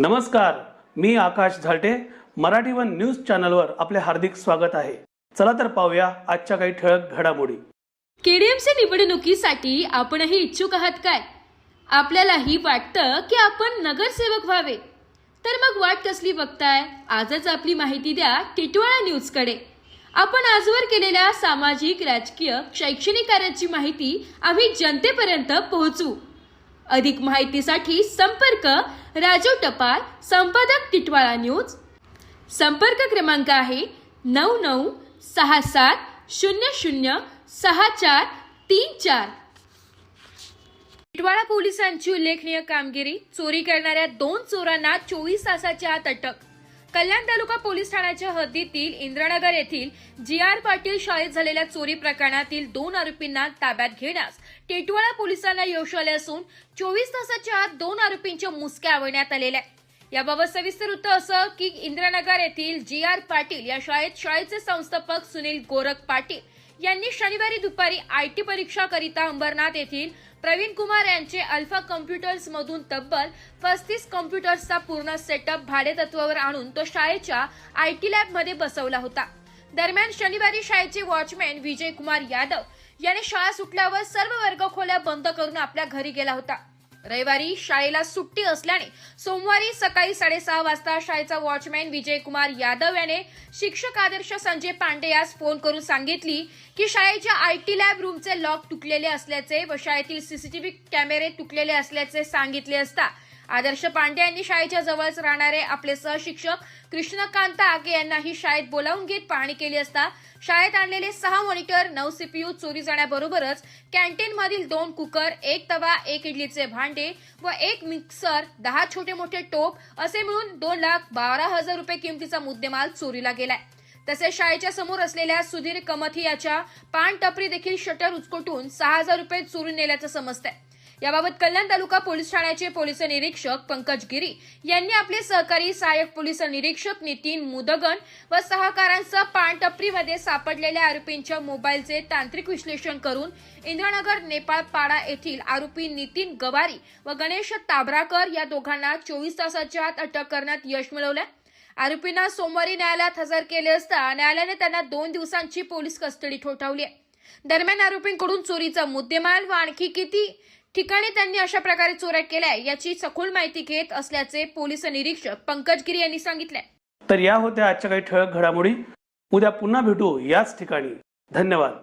नमस्कार मी Akash Zalte. Marathi one news चॅनलवर आपले हार्दिक स्वागत आहे. चला तर पाहूया आजच्या काही ठळक घडामोडी. केडीएमसी निवडणुकीसाठी आपणही इच्छुक आहात काय? आपल्यालाही वाटतं की आपण नगरसेवक व्हावे. तर मग वाट कसली बघताय? आजच आपली माहिती द्या टिटवाळा न्यूजकडे. आपण आजवर केलेल्या सामाजिक राजकीय शैक्षणिक कार्याची माहिती आम्ही जनतेपर्यंत पोहोचू. अधिक माहितीसाठी संपर्क राजू टपाल संपादक टिटवाळा न्यूज. संपर्क क्रमांक आहे नऊ नऊ सहा सात शून्य शून्य सहा चार तीन चार. टिटवाळा पोलिसांची उल्लेखनीय कामगिरी चोरी करणाऱ्या दोन चोरांना चोवीस तासाच्या आत अटक. कल्याण तालुका पोलीस ठाण्याच्या हद्दीतील इंद्रनगर येथील जी आर पाटील शाळेत झालेल्या चोरी प्रकरणातील दोन आरोपींना ताब्यात घेण्यास टेटवाळा पोलिसांना यश आले असून चोवीस तासाच्या आत दोन आरोपींच्या मुसक्या आवळण्यात आलेल्या आहेत. याबाबत सविस्तर वृत्त असं की इंद्रनगर येथील जी आर पाटील या शाळेत शाळेचे संस्थापक सुनील गोरख पाटील यांनी शनिवारी दुपारी आयटी परीक्षा करिता अंबरनाथ येथील प्रवीण कुमार यांचे अल्फा कम्प्युटर्स मधून तब्बल पस्तीस कम्प्युटर्सचा पूर्ण सेटअप भाडेतत्वावर आणून तो शाळेच्या आयटी लॅबमध्ये बसवला होता. दरम्यान शनिवारी शाळेचे वॉचमॅन विजय कुमार यादव याने शाळा सुटल्यावर सर्व वर्ग खोल्या बंद करून आपल्या घरी गेला होता. रविवारी शाळेला सुट्टी असल्याने सोमवारी सकाळी साडेसहा वाजता शाळेचा वॉचमॅन विजय कुमार यादव याने शिक्षक आदर्श संजय पांडे यास फोन करून सांगितली की शाळेच्या आय टी लॅब रूमचे लॉक तुटलेले असल्याचे व शाळेतील सीसीटीव्ही कॅमेरे तुटलेले असल्याचे सांगितले असता आदर्श पांडे यांनी शाळेच्या जवळच राहणारे आपले सहशिक्षक कृष्णकांत आगे यांनाही शाळेत बोलावून घेत पाहणी केली असता शाळेत आणलेले सहा मॉनिटर नऊ सीपीयू चोरी जाण्याबरोबरच कॅन्टीन मधील दोन कुकर एक तवा एक इडलीचे भांडे व एक मिक्सर दहा छोटे मोठे टोप असे मिळून दोन लाख बारा हजार रुपये किमतीचा मुद्देमाल चोरीला गेलाय. तसेच शाळेच्या समोर असलेल्या सुधीर कमथी याच्या पान टपरी देखील शटर उचकटून सहा हजार रुपये चोरून नेल्याचं समजतंय. याबाबत कल्याण तालुका पोलीस ठाण्याचे पोलीस निरीक्षक पंकज गिरी यांनी आपले सहकारी सहाय्यक पोलीस निरीक्षक नितीन मुदगन व सहकाऱ्यांसह पानटपरीमध्ये सापडलेल्या आरोपींच्या मोबाईलचे तांत्रिक विश्लेषण करून इंद्रनगर नेपाळ पाडा येथील आरोपी नितीन गवारी व गणेश ताबराकर या दोघांना चोवीस तासाच्या आत अटक करण्यात यश मिळवलं आरोपींना सोमवारी न्यायालयात हजर केले असता न्यायालयाने त्यांना दोन दिवसांची पोलीस कस्टडी ठोठावली आहे. दरम्यान आरोपींकडून चोरीचा मुद्देमाल व आणखी किती ठिकाणी त्यांनी अशा प्रकारे चोऱ्या केल्या याची सखोल माहिती घेत असल्याचे पोलीस निरीक्षक पंकज गिरी यांनी सांगितले तर या होत्या आजच्या काही ठळक घडामोडी. उद्या पुन्हा भेटू याच ठिकाणी. धन्यवाद.